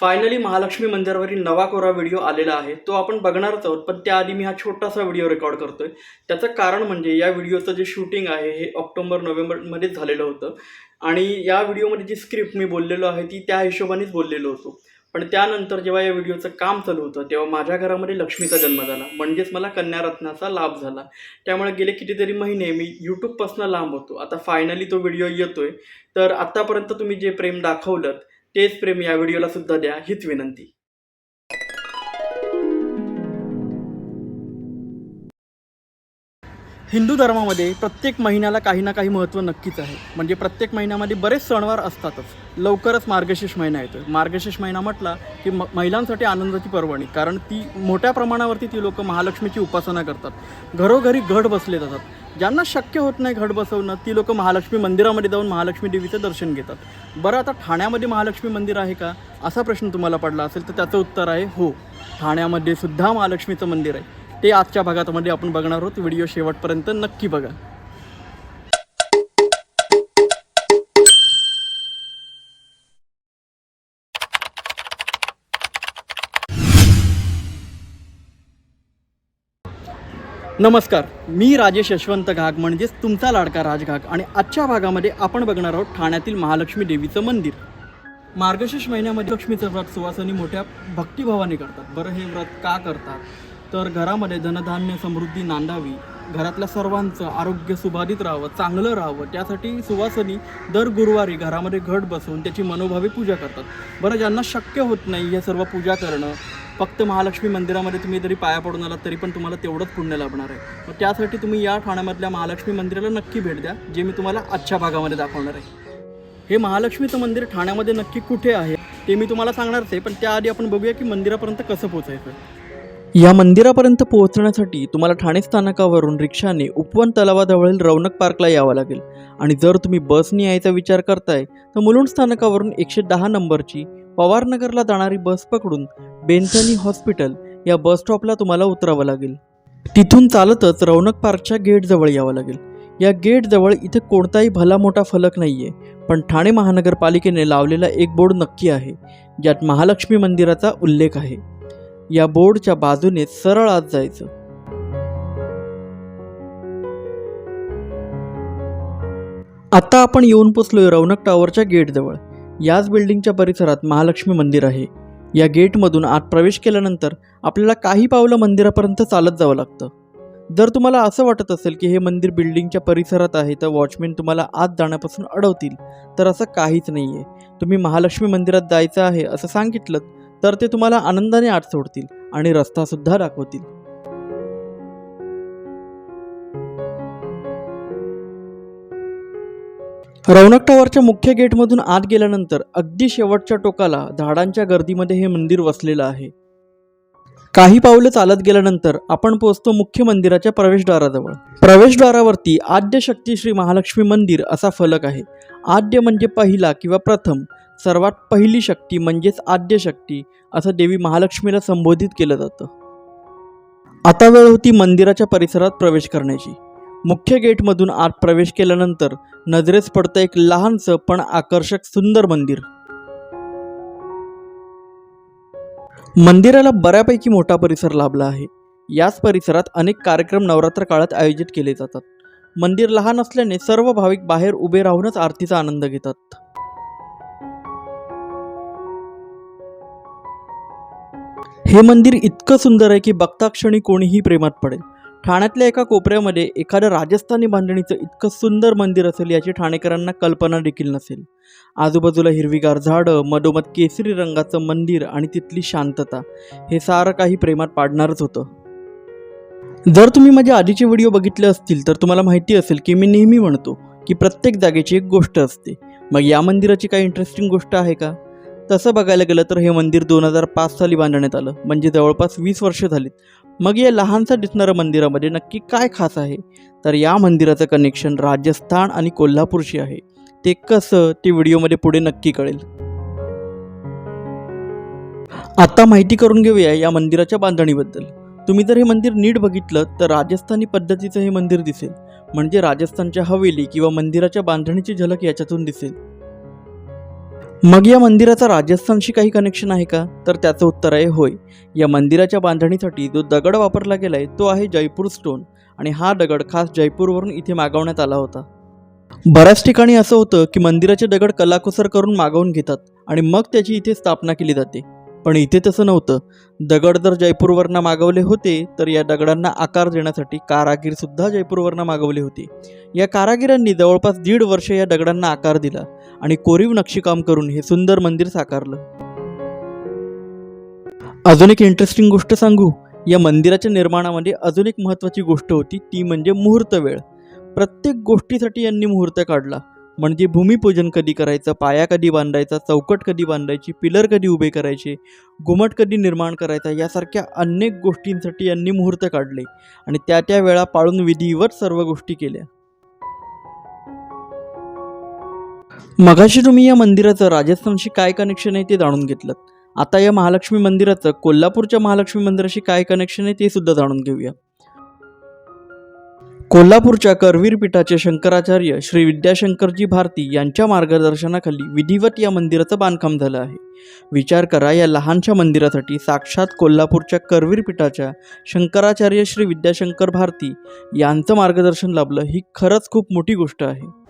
Finally Mahalakshmi मंदिरावरील नवा कोरा video आलेला आहे. तो आपण बघणारच आहोत पण त्याआधी मी हा छोटासा व्हिडिओ रेकॉर्ड करतोय. त्याचं कारण म्हणजे या व्हिडिओचं जे शूटिंग आहे हे ऑक्टोबर नोव्हेंबरमध्येच झालेलं होतं. आणि या व्हिडिओमध्ये जी स्क्रिप्ट मी बोललेलो आहे ती त्या हिशोबानेच बोललेलो होतो. पण त्यानंतर जेव्हा या व्हिडिओचं काम चालू होतं तेव्हा माझ्या घरामध्ये लक्ष्मीचा जन्म झाला. म्हणजेच मला कन्यारत्नाचा लाभ झाला. त्यामुळे गेले कितीतरी महिने मी यूट्यूबपासून लांब होतो. आता फायनली तो व्हिडिओ येतोय. तर आत्तापर्यंत तुम्ही जे प्रेम दाखवलं तेच प्रेम या व्हिडिओला सुद्धा द्या हीच विनंती. हिंदू धर्मामध्ये प्रत्येक महिन्याला काही ना काही महत्त्व नक्कीच आहे. म्हणजे प्रत्येक महिन्यामध्ये बरेच सणवार असतातच. लवकरच मार्गशीर्ष महिना येतो मार्गशीर्ष महिना म्हटला की म महिलांसाठी आनंदाची पर्वणी. कारण ती मोठ्या प्रमाणावरती ती लोकं महालक्ष्मीची उपासना करतात. घरोघरी घट बसले जातात. ज्यांना शक्य होत नाही घट बसवणं ती लोकं महालक्ष्मी मंदिरामध्ये जाऊन महालक्ष्मी देवीचं दर्शन घेतात. बरं आता ठाण्यामध्ये महालक्ष्मी मंदिर आहे का? असा प्रश्न तुम्हाला पडला असेल तर त्याचं उत्तर आहे हो. ठाण्यामध्ये सुद्धा महालक्ष्मीचं मंदिर आहे. ते आजच्या भागामध्ये आपण बघणार आहोत. व्हिडिओ शेवटपर्यंत नक्की बघा. नमस्कार मी राजेश यशवंत घाग म्हणजेच तुमचा लाडका राजघाग. आणि आजच्या भागामध्ये आपण बघणार आहोत ठाण्यातील महालक्ष्मी देवीचं मंदिर. मार्गशीर्ष महिन्यामध्ये लक्ष्मीचं व्रत सुवासनी मोठ्या भक्तिभावाने करतात. बरं हे व्रत का करतात? तर घरामध्ये धनधान्य समृद्धी नांदावी घरातल्या सर्वांचं आरोग्य सुबाधित राहावं चांगलं राहावं त्यासाठी सुवासनी दर गुरुवारी घरामध्ये घट बसवून त्याची मनोभावी पूजा करतात. बरं ज्यांना शक्य होत नाही हे सर्व पूजा करणं फक्त महालक्ष्मी मंदिरामध्ये तुम्ही जरी पाया पडून आलात तरी पण तुम्हाला तेवढंच पुण्य लाभणार आहे. मग त्यासाठी तुम्ही या ठाण्यामधल्या महालक्ष्मी मंदिराला नक्की भेट द्या जे मी तुम्हाला आजच्या भागामध्ये दाखवणार आहे. हे महालक्ष्मीचं मंदिर ठाण्यामध्ये नक्की कुठे आहे ते मी तुम्हाला सांगणारच आहे पण त्याआधी आपण बघूया की मंदिरापर्यंत कसं पोहोचायचं. या मंदिरापर्यंत पोहोचण्यासाठी तुम्हाला ठाणे स्थानकावरून रिक्षाने उपवन तलावाजवळील रौनक पार्कला यावं लागेल. आणि जर तुम्ही बसने यायचा विचार करताय तर मुलुंड स्थानकावरून एकशे दहा नंबरची पवारनगरला जाणारी बस पकडून बेंथनी हॉस्पिटल या बस स्टॉपला तुम्हाला उतरावं लागेल. तिथून चालतच रौनक पार्कच्या गेटजवळ यावं लागेल. या गेटजवळ इथे कोणताही भला मोठा फलक नाही आहे पण ठाणे महानगरपालिकेने लावलेला एक बोर्ड नक्की आहे ज्यात महालक्ष्मी मंदिराचा उल्लेख आहे. या बोर्डच्या बाजूने सरळ आत जायचं. आता आपण येऊन पोचलोय रौनक टॉवरच्या गेटजवळ. याच बिल्डिंगच्या परिसरात महालक्ष्मी मंदिर आहे. या गेटमधून आत प्रवेश केल्यानंतर आपल्याला काही पावलं मंदिरापर्यंत चालत जावं लागतं. जर तुम्हाला असं वाटत असेल की हे मंदिर बिल्डिंगच्या परिसरात आहे तर वॉचमॅन तुम्हाला आत जाण्यापासून अडवतील. तर असं काहीच नाही आहे तुम्ही महालक्ष्मी मंदिरात जायचं आहे असं सांगितलं तर ते तुम्हाला आनंदाने आत सोडतील आणि रस्तासुद्धा दाखवतील. रौनक टॉवरच्या मुख्य गेटमधून आत गेल्यानंतर अगदी शेवटच्या टोकाला झाडांच्या गर्दीमध्ये हे मंदिर वसलेलं आहे. काही पावलं चालत गेल्यानंतर आपण पोहोचतो मुख्य मंदिराच्या प्रवेशद्वाराजवळ. प्रवेशद्वारावरती आद्य शक्ती श्री महालक्ष्मी मंदिर असा फलक आहे. आद्य म्हणजे पहिला किंवा प्रथम सर्वात पहिली शक्ती म्हणजेच आद्यशक्ती असं देवी महालक्ष्मीला संबोधित केलं जातं. आता वेळ होती मंदिराच्या परिसरात प्रवेश करण्याची. मुख्य गेटमधून आत प्रवेश केल्यानंतर नजरेस पडतं एक लहानसं पण आकर्षक सुंदर मंदिर. मंदिराला बऱ्यापैकी मोठा परिसर लाभला आहे. याच परिसरात अनेक कार्यक्रम नवरात्र काळात आयोजित केले जातात. मंदिर लहान असल्याने सर्व भाविक बाहेर उभे राहूनच आरतीचा आनंद घेतात. हे मंदिर इतकं सुंदर आहे की बघता क्षणी कोणीही प्रेमात पडेल. ठाण्यातल्या एका कोपऱ्यामध्ये एखादं राजस्थानी बांधणीचं इतकं सुंदर मंदिर असेल याची ठाणेकरांना कल्पना देखील नसेल. आजूबाजूला हिरवीगार झाडं मधोमध केसरी रंगाचं मंदिर आणि तिथली शांतता हे सारं काही प्रेमात पाडणारच होतं. जर तुम्ही माझे आधीचे व्हिडिओ बघितले असतील तर तुम्हाला माहिती असेल की मी नेहमी म्हणतो की प्रत्येक जागेची एक गोष्ट असते. मग या मंदिराची काही इंटरेस्टिंग गोष्ट आहे का? तसं बघायला गेलं तर हे मंदिर दोन हजार पाच साली बांधण्यात आलं. म्हणजे जवळपास वीस वर्ष झालीत. मग या लहानसं दिसणाऱ्या मंदिरामध्ये नक्की काय खास आहे? तर या मंदिराचं कनेक्शन राजस्थान आणि कोल्हापूरशी आहे. ते कसं? ते व्हिडिओमध्ये पुढे नक्की कळेल. आता माहिती करून घेऊया या मंदिराच्या बांधणीबद्दल. तुम्ही जर हे मंदिर नीट बघितलं तर राजस्थानी पद्धतीचं हे मंदिर दिसेल. म्हणजे राजस्थानच्या हवेली किंवा मंदिराच्या बांधणीची झलक याच्यातून दिसेल. मग या मंदिराचा राजस्थानशी काही कनेक्शन आहे का? तर त्याचं उत्तर आहे होय. या मंदिराच्या बांधणीसाठी जो दगड वापरला गेला आहे तो आहे जयपूर स्टोन आणि हा दगड खास जयपूरवरून इथे मागवण्यात आला होता. बऱ्याच ठिकाणी असं होतं की मंदिराचे दगड कलाकुसर करून मागवून घेतात आणि मग त्याची इथे स्थापना केली जाते. पण इथे तसं नव्हतं. दगड जर जयपूरवरनं मागवले होते तर या दगडांना आकार देण्यासाठी कारागीरसुद्धा जयपूरवरनं मागवले होते. या कारागिरांनी जवळपास दीड वर्ष या दगडांना आकार दिला. आणि कोरीव नक्षीकाम करून हे सुंदर मंदिर साकारलं. अजून एक इंटरेस्टिंग गोष्ट सांगू. या मंदिराच्या निर्माणामध्ये अजून एक महत्त्वाची गोष्ट होती ती म्हणजे मुहूर्त वेळ. प्रत्येक गोष्टीसाठी यांनी मुहूर्त काढला. म्हणजे भूमिपूजन कधी करायचं पाया कधी बांधायचा चौकट कधी बांधायची पिलर कधी उभे करायचे घुमट कधी निर्माण करायचा यासारख्या अनेक गोष्टींसाठी यांनी मुहूर्त काढले. आणि त्या त्या वेळा पाळून विधीवर सर्व गोष्टी केल्या. मगाशी तुम्ही या मंदिराचं राजस्थानशी काय कनेक्शन आहे ते जाणून घेतलं आता या महालक्ष्मी मंदिराचं कोल्हापूरच्या महालक्ष्मी मंदिराशी काय कनेक्शन आहे ते सुद्धा जाणून घेऊया. कोल्हापूरच्या करवीर पीठाचे शंकराचार्य श्री विद्याशंकरजी भारती यांच्या मार्गदर्शनाखाली विधिवत या मंदिराचं बांधकाम झालं आहे. विचार करा या लहानशा मंदिरासाठी साक्षात कोल्हापूरच्या करवीर पीठाच्या शंकराचार्य श्री विद्याशंकर भारती यांचं मार्गदर्शन लाभलं ही खरंच खूप मोठी गोष्ट आहे.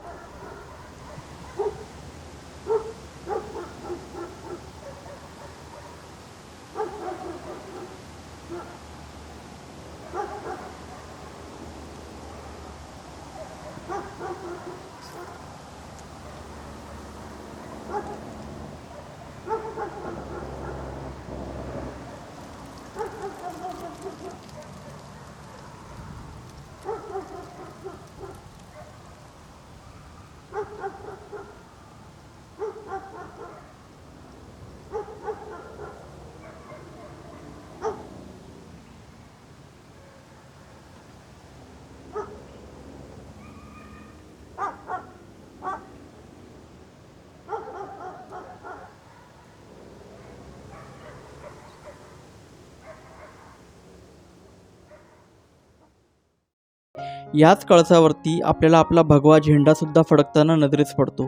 याच कळसावरती आपल्याला आपला भगवा झेंडासुद्धा फडकताना नजरेस पडतो.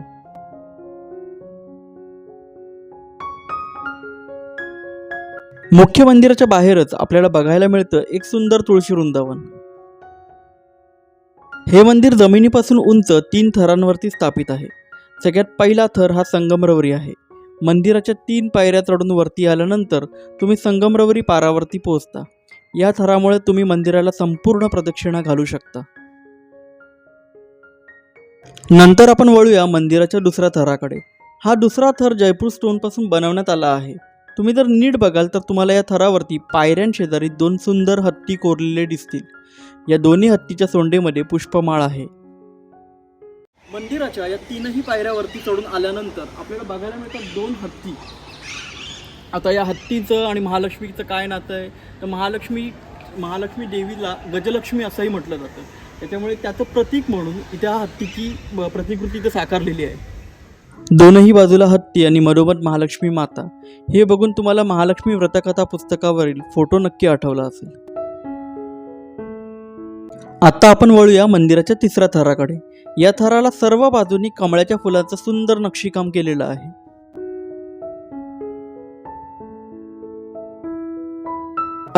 मुख्य मंदिराच्या बाहेरच आपल्याला बघायला मिळतं एक सुंदर तुळशी वृंदावन. हे मंदिर जमिनीपासून उंच तीन थरांवरती स्थापित आहे. सगळ्यात पहिला थर हा संगमरवरी आहे. मंदिराच्या तीन पायऱ्या चढून वरती आल्यानंतर तुम्ही संगमरवरी पारावरती पोहोचता. या थरामुळे तुम्ही मंदिराला संपूर्ण प्रदक्षिणा घालू शकता. नंतर आपण वळूया मंदिराच्या दुसऱ्या थराकडे. हा दुसरा थर जयपूर स्टोनपासून बनवण्यात आला आहे. तुम्ही जर नीट बघाल तर तुम्हाला या थरावरती पायऱ्यांशेजारी दोन सुंदर हत्ती कोरलेले दिसतील. या दोन्ही हत्तीच्या सोंडेमध्ये पुष्पमाळ आहे. मंदिराच्या या तीनही पायऱ्यावरती चढून आल्यानंतर आपल्याला बघायला मिळतात दोन हत्ती. आता या हत्तीचं आणि महालक्ष्मीचं काय नातं आहे? तर महालक्ष्मी महालक्ष्मी देवीला गजलक्ष्मी असंही म्हटलं जातं. त्याच्यामुळे त्याचं प्रतीक म्हणून इथे हा हत्तीची प्रतिकृती इथं साकारलेली आहे. दोनही बाजूला हत्ती आणि मधोमध महालक्ष्मी माता. हे बघून तुम्हाला महालक्ष्मी व्रतकथा पुस्तकावरील फोटो नक्की आठवला असेल. आता आपण वळूया मंदिराच्या तिसऱ्या थराकडे. या थराला सर्व बाजूनी कमळाच्या फुलांचं सुंदर नक्षीकाम केलेलं आहे.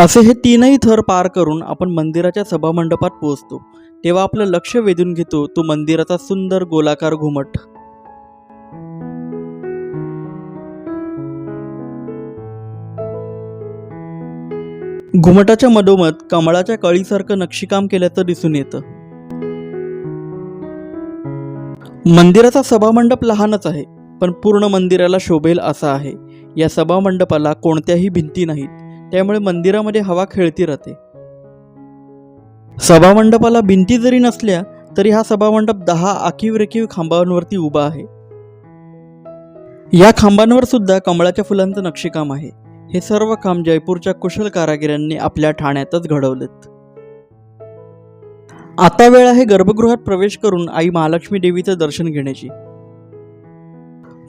असे हे तीनही थर पार करून आपण मंदिराच्या सभामंडपात पोहोचतो. तेव्हा आपलं लक्ष वेधून घेतो तो मंदिराचा सुंदर गोलाकार घुमट. घुमटाच्या मधोमध कमळाच्या कळीसारखं नक्षीकाम केल्याचं दिसून येतं. मंदिराचा सभामंडप लहानच आहे पण पूर्ण मंदिराला शोभेल असा आहे. या सभामंडपाला कोणत्याही भिंती नाहीत त्यामुळे मंदिरामध्ये हवा खेळती राहते. सभामंडपाला भिंती जरी नसल्या तरी हा सभामंडप दहा आखीव रेखीव खांबांवरती उभा आहे. या खांबांवर सुद्धा कमळाच्या फुलांचं नक्षीकाम आहे. हे सर्व काम जयपूरच्या कुशल कारागिरांनी आपल्या ठाण्यातच घडवलेत. आता वेळ आहे गर्भगृहात प्रवेश करून आई महालक्ष्मी देवीचं दर्शन घेण्याची.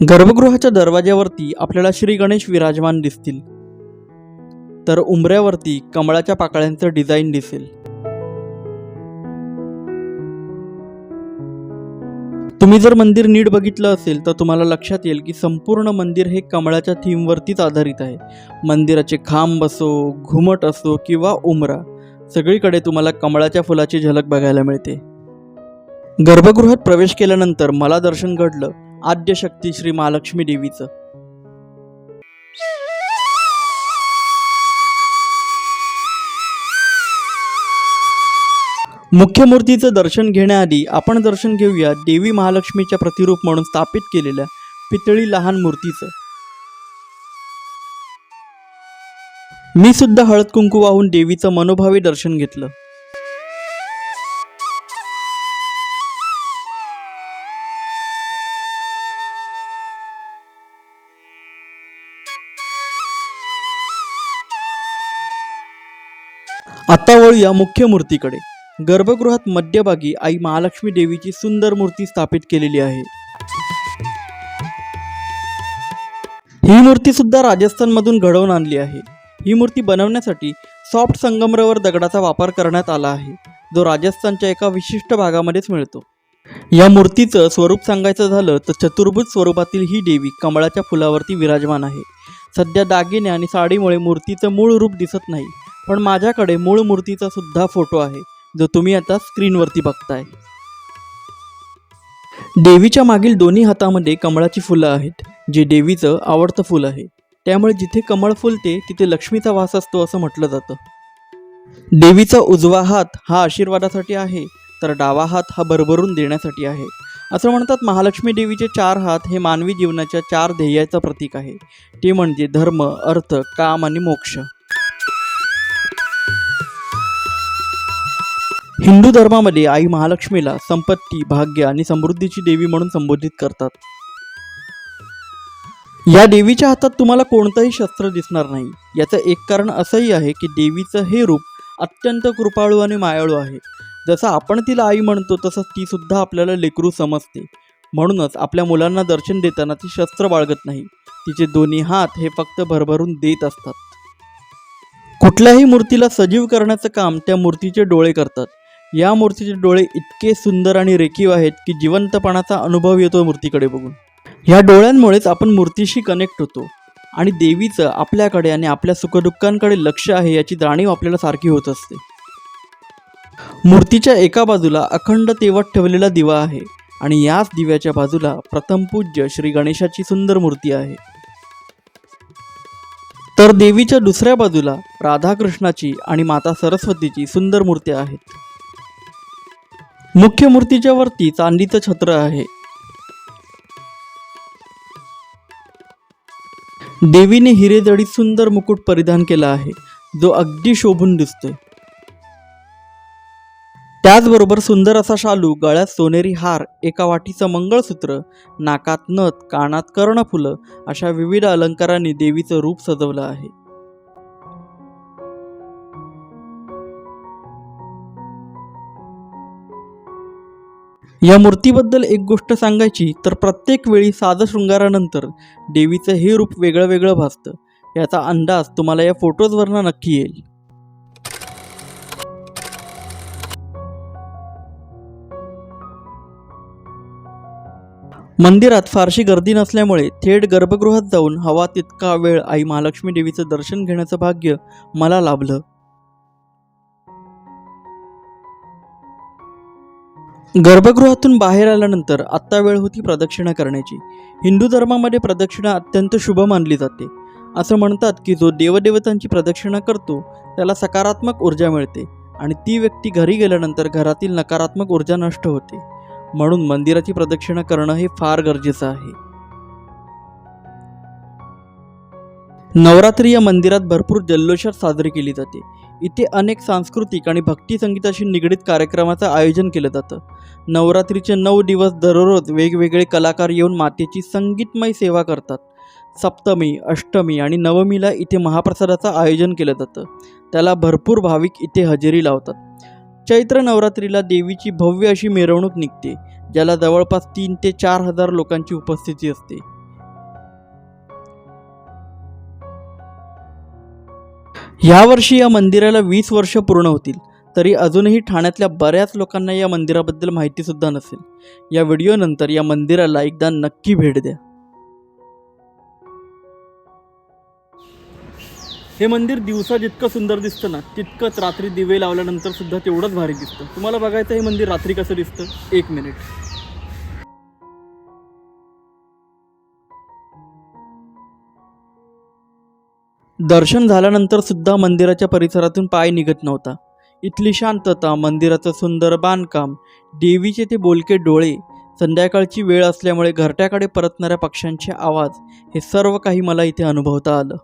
गर्भगृहाच्या दरवाज्यावरती आपल्याला श्री गणेश विराजमान दिसतील. तर उंबऱ्यावरती कमळाच्या पाकळ्यांचं डिझाईन दिसेल. तुम्ही जर मंदिर नीट बघितलं असेल तर तुम्हाला लक्षात येईल की संपूर्ण मंदिर हे कमळाच्या थीमवरतीच आधारित आहे. मंदिराचे खांब असो घुमट असो किंवा उमरा सगळीकडे तुम्हाला कमळाच्या फुलाची झलक बघायला मिळते. गर्भगृहात प्रवेश केल्यानंतर मला दर्शन घडलं. आद्यशक्ती श्री महालक्ष्मी देवीचं. मुख्य मूर्तीचं दर्शन घेण्याआधी आपण दर्शन घेऊया देवी महालक्ष्मीच्या प्रतिरूप म्हणून स्थापित केलेल्या पितळी लहान मूर्तीचं. मी सुद्धा हळद कुंकू वाहून देवीचं मनोभावे दर्शन घेतलं. आता वळूया मुख्य मूर्तीकडे गर्भगृहात मध्यभागी आई महालक्ष्मी देवीची सुंदर मूर्ती स्थापित केलेली आहे. ही मूर्ती सुद्धा राजस्थानमधून घडवून आणली आहे. ही मूर्ती बनवण्यासाठी सॉफ्ट संगमरवर दगडाचा वापर करण्यात आला आहे जो राजस्थानच्या एका विशिष्ट भागामध्येच मिळतो. या मूर्तीचं स्वरूप सांगायचं झालं तर चतुर्भुज स्वरूपातील ही देवी कमळाच्या फुलावरती विराजमान आहे. सध्या दागिने आणि साडीमुळे मूर्तीचं मूळ रूप दिसत नाही पण माझ्याकडे मूळ मूर्तीचा सुद्धा फोटो आहे. जो तुम्ही आता स्क्रीनवरती बघताय. देवीच्या मागील दोन्ही हातामध्ये कमळाची फुलं आहेत जे देवीचं आवडतं फुल आहे. त्यामुळे जिथे कमळ फुलते तिथे लक्ष्मीचा वास असतो असं म्हटलं जातं. देवीचा उजवा हात हा आशीर्वादासाठी आहे तर डावा हात हा भरभरून देण्यासाठी आहे. असं म्हणतात महालक्ष्मी देवीचे चार हात हे मानवी जीवनाच्या चार ध्येयाचं प्रतीक आहे. ते म्हणजे धर्म अर्थ काम आणि मोक्ष. हिंदू धर्मामध्ये आई महालक्ष्मीला संपत्ती भाग्य आणि समृद्धीची देवी म्हणून संबोधित करतात. या देवीच्या हातात तुम्हाला कोणतंही शस्त्र दिसणार नाही. याचं एक कारण असंही आहे की देवीचं हे रूप अत्यंत कृपाळू आणि मायाळू आहे. जसं आपण तिला आई म्हणतो तसं ती सुद्धा आपल्याला लेकरू समजते. म्हणूनच आपल्या मुलांना दर्शन देताना ती शस्त्र बाळगत नाही. तिचे दोन्ही हात हे फक्त भरभरून देत असतात. कुठल्याही मूर्तीला सजीव करण्याचं काम त्या मूर्तीचे डोळे करतात. या मूर्तीचे डोळे इतके सुंदर आणि रेखीव आहेत की जिवंतपणाचा अनुभव येतो मूर्तीकडे बघून. ह्या डोळ्यांमुळेच आपण मूर्तीशी कनेक्ट होतो आणि देवीचं आपल्याकडे आणि आपल्या सुखदुःखांकडे लक्ष आहे याची जाणीव आपल्याला सारखी होत असते. मूर्तीच्या एका बाजूला अखंड तेवत ठेवलेला दिवा आहे आणि याच दिव्याच्या बाजूला प्रथम पूज्य श्री गणेशाची सुंदर मूर्ती आहे. तर देवीच्या दुसऱ्या बाजूला राधाकृष्णाची आणि माता सरस्वतीची सुंदर मूर्ती आहेत. मुख्य मूर्तीच्या वरती चांदीचं छत्र आहे. देवीने हिरेजडीत सुंदर मुकुट परिधान केला आहे. जो अगदी शोभून दिसतोय. त्याचबरोबर सुंदर असा शालू गळ्यात सोनेरी हार एका वाटीचं मंगळसूत्र नाकात नथ कानात कर्णफुलं अशा विविध अलंकारांनी देवीचं रूप सजवलं आहे. या मूर्तीबद्दल एक गोष्ट सांगायची तर प्रत्येक वेळी साज शृंगारानंतर देवीचं हे रूप वेगळं वेगळं भासतं. याचा अंदाज तुम्हाला या फोटोजवरनं नक्की येईल. मंदिरात फारशी गर्दी नसल्यामुळे थेट गर्भगृहात जाऊन हवा तितका वेळ आई महालक्ष्मी देवीचं दर्शन घेण्याचं भाग्य मला लाभलं. गर्भगृहातून बाहेर आल्यानंतर आत्ता वेळ होती प्रदक्षिणा करण्याची. हिंदू धर्मामध्ये प्रदक्षिणा अत्यंत शुभ मानली जाते. असं म्हणतात की जो देवदेवतांची प्रदक्षिणा करतो त्याला सकारात्मक ऊर्जा मिळते आणि ती व्यक्ती घरी गेल्यानंतर घरातील नकारात्मक ऊर्जा नष्ट होते. म्हणून मंदिराची प्रदक्षिणा करणं हे फार गरजेचं आहे. नवरात्री या मंदिरात भरपूर जल्लोषात साजरी केली जाते. इथे अनेक सांस्कृतिक आणि भक्ती संगीताशी निगडीत कार्यक्रमाचं आयोजन केलं जातं. नवरात्रीचे नऊ दिवस दररोज वेगवेगळे कलाकार येऊन मातेची संगीतमय सेवा करतात. सप्तमी अष्टमी आणि नवमीला इथे महाप्रसादाचं आयोजन केलं जातं. त्याला भरपूर भाविक इथे हजेरी लावतात. चैत्र नवरात्रीला देवीची भव्य अशी मिरवणूक निघते ज्याला जवळपास तीन ते चार हजार लोकांची उपस्थिती असते. यावर्षी या मंदिराला वीस वर्ष पूर्ण होतील तरी अजूनही ठाण्यातल्या बऱ्याच लोकांना या मंदिराबद्दल माहितीसुद्धा नसेल. या व्हिडिओनंतर या मंदिराला एकदा नक्की भेट द्या. हे मंदिर दिवसा जितकं सुंदर दिसतं ना तितकंच रात्री दिवे लावल्यानंतर सुद्धा तेवढंच भारी दिसतं. तुम्हाला बघायचं हे मंदिर रात्री कसं दिसतं? एक मिनिट. दर्शन झाल्यानंतर सुद्धा मंदिराच्या परिसरातून पाय निघत नव्हता. इथली शांतता मंदिराचं सुंदर बांधकाम देवीचे ते बोलके डोळे संध्याकाळची वेळ असल्यामुळे घरट्याकडे परतणाऱ्या पक्ष्यांचे आवाज हे सर्व काही मला इथे अनुभवता आलं.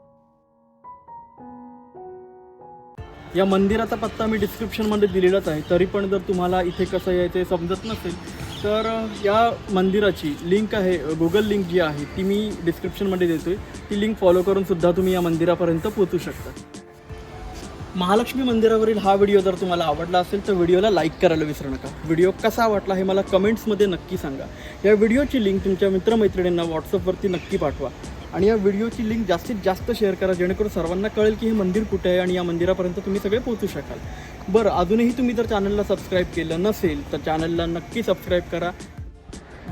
या मंदिराचा पत्ता मी डिस्क्रिप्शनमध्ये दिलेलाच आहे. तरी पण जर तुम्हाला इथे कसं यायचं हे समजत नसेल तर या मंदिराची लिंक आहे गुगल लिंक जी आहे ती मी डिस्क्रिप्शनमध्ये देतो आहे ती लिंक फॉलो करूनसुद्धा तुम्ही या मंदिरापर्यंत पोहोचू शकता. महालक्ष्मी मंदिरावरील हा व्हिडिओ जर तुम्हाला आवडला असेल तर व्हिडिओला लाईक करायला विसरू नका. व्हिडिओ कसा वाटला हे मला कमेंट्समध्ये नक्की सांगा. या व्हिडिओची लिंक तुमच्या मित्रमैत्रिणींना व्हॉट्सअपवरती नक्की पाठवा. आणि या व्हिडिओची लिंक जास्तीत जास्त शेअर करा जेणेकरून सर्वांना कळेल की हे मंदिर कुठे आहे आणि या मंदिरापर्यंत तुम्ही सगळे पोहोचू शकाल. बरं अजूनही तुम्ही जर चॅनलला सबस्क्राईब केलं नसेल तर चॅनलला नक्की सबस्क्राईब करा.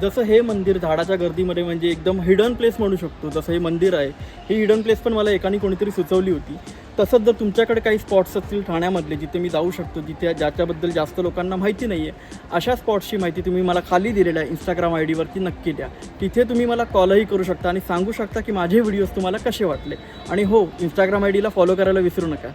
जसं हे मंदिर झाडाच्या गर्दीमध्ये म्हणजे एकदम हिडन प्लेस म्हणू शकतो जसं हे मंदिर आहे ही हिडन प्लेस पण मला एकाने कोणीतरी सुचवली होती. तसंच जर तुमच्याकडे काही स्पॉट्स असतील ठाण्यामधले जिथे मी जाऊ शकतो जिथे ज्याच्याबद्दल जास्त लोकांना माहिती नाही आहे अशा स्पॉट्सची माहिती तुम्ही मला खाली दिलेल्या इंस्टाग्राम आय डीवरती नक्की द्या. तिथे तुम्ही मला कॉलही करू शकता आणि सांगू शकता की माझे व्हिडिओज तुम्हाला कसे वाटले. आणि हो इंस्टाग्राम आय डीला फॉलो करायला विसरू नका.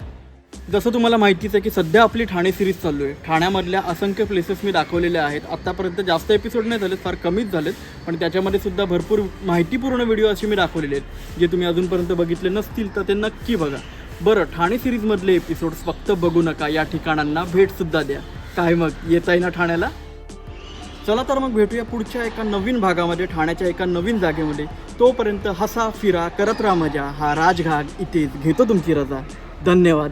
जसं तुम्हाला माहितीच आहे की सध्या आपली ठाणे सिरीज चालू आहे. ठाण्यामधल्या असंख्य प्लेसेस मी दाखवलेल्या आहेत. आत्तापर्यंत जास्त एपिसोड नाही झालेत फार कमीच झालेत. पण त्याच्यामध्ये सुद्धा भरपूर माहितीपूर्ण व्हिडिओ असे मी दाखवलेले आहेत. जे तुम्ही अजूनपर्यंत बघितले नसतील तर ते नक्की बघा. बरं ठाणे सिरीजमधले एपिसोड्स फक्त बघू नका. या ठिकाणांना भेटसुद्धा द्या. काय मग? येत आहे ना ठाण्याला? चला तर मग भेटूया पुढच्या एका नवीन भागामध्ये ठाण्याच्या एका नवीन जागेमध्ये. तोपर्यंत हसा फिरा करत राहा मजा. हा राजघाट इथेच. घेतो तुमची रजा. धन्यवाद.